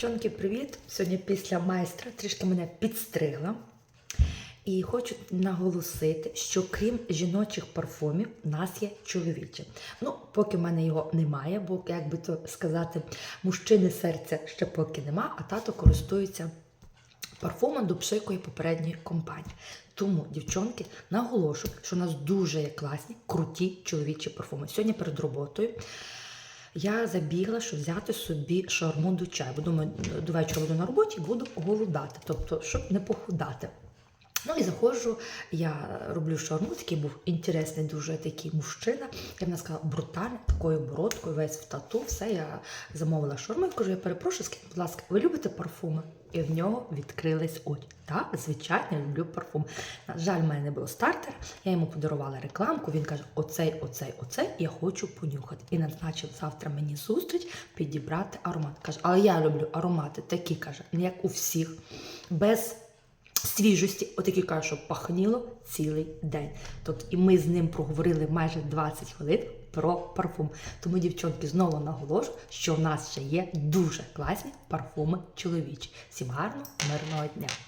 Дівчонки, привіт! Сьогодні після майстра трішки мене підстригла. І хочу наголосити, що крім жіночих парфумів, у нас є чоловічі. Ну, поки в мене його немає, бо, як би то сказати, мужчини серця ще поки нема, а тато користується парфумом до пшикої попередньої компанії. Тому, дівчонки, наголошую, що у нас дуже є класні, круті чоловічі парфуми. Сьогодні перед роботою я забігла, щоб взяти собі шаурму до чаю. Бо думаю, до вечора буду на роботі, буду голодати, тобто, щоб не похудати. Ну і заходжу, я роблю шаурму, такий був інтересний, дуже такий мужчина. Я не сказала, брутальний, такою бородкою, весь в тату, все, я замовила шаурму. Я кажу, я перепрошую, скажіть, будь ласка, ви любите парфуми? І в нього відкрились очі. Так, звичайно, я люблю парфум. На жаль, в мене не було стартера. Я йому подарувала рекламку. Він каже: оцей, оцей, оцей, я хочу понюхати. І назначив завтра мені зустріч підібрати аромат. Каже, але я люблю аромати такі, каже, як у всіх, без свіжості, отакі каже, що пахніло цілий день. Тобто, і ми з ним проговорили майже 20 хвилин про парфум. Тому, дівчонки, знову наголошу, що в нас ще є дуже класні парфуми чоловічі. Всім гарного, мирного дня!